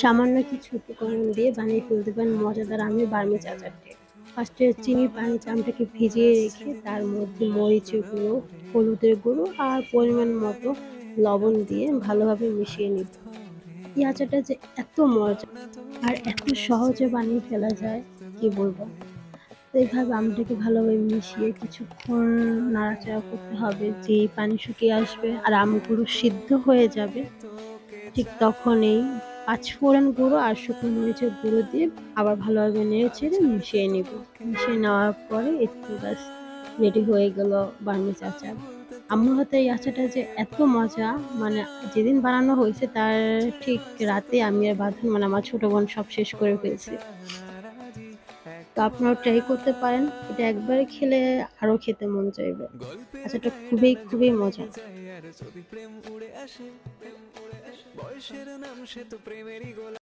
সামান্য কিছু উপকরণ দিয়ে বানিয়ে ফেলতে পারেন মজাদার আমি বার্মিজ আচারটি ফার্স্টে চিনি, পানি চামটাকে ভিজিয়ে রেখে তার মধ্যে মরিচের গুঁড়ো, হলুদের গুঁড়ো আর পরিমাণ মতো লবণ দিয়ে ভালোভাবে মিশিয়ে নিব। এই আচারটা যে এত মজা আর এত সহজে বানিয়ে ফেলা যায়, কি বলব? তো এইভাবে আমটাকে ভালোভাবে মিশিয়ে কিছুক্ষণ নাড়াচাড়া করতে হবে যে পানি শুকিয়ে আসবে আর আমগুলো সিদ্ধ হয়ে যাবে, ঠিক তখনই পাঁচফোড়ন গুঁড়ো আর শুকনো মরিচের গুঁড়ো দিয়ে আবার ভালোভাবে নেড়ে ছেড়ে মিশিয়ে নিব। মিশিয়ে নেওয়ার পরে একটু ব্যাস রেডি হয়ে গেল বার্মিজ আচার। আম্মুর হাতে এই আচারটা যে এত মজা মানে যেদিন বানানো হয়েছে তার ঠিক রাতে আমি আর বাঁধন মানে আমার ছোট বোন সব শেষ করে ফেলছি। তো আপনারাও ট্রাই করতে পারেন। এটা একবার খেলে আরও খেতে মন চাইবে। আচারটা খুবই খুবই মজা বয়সের নাম সে তো প্রেমেরই গোলা।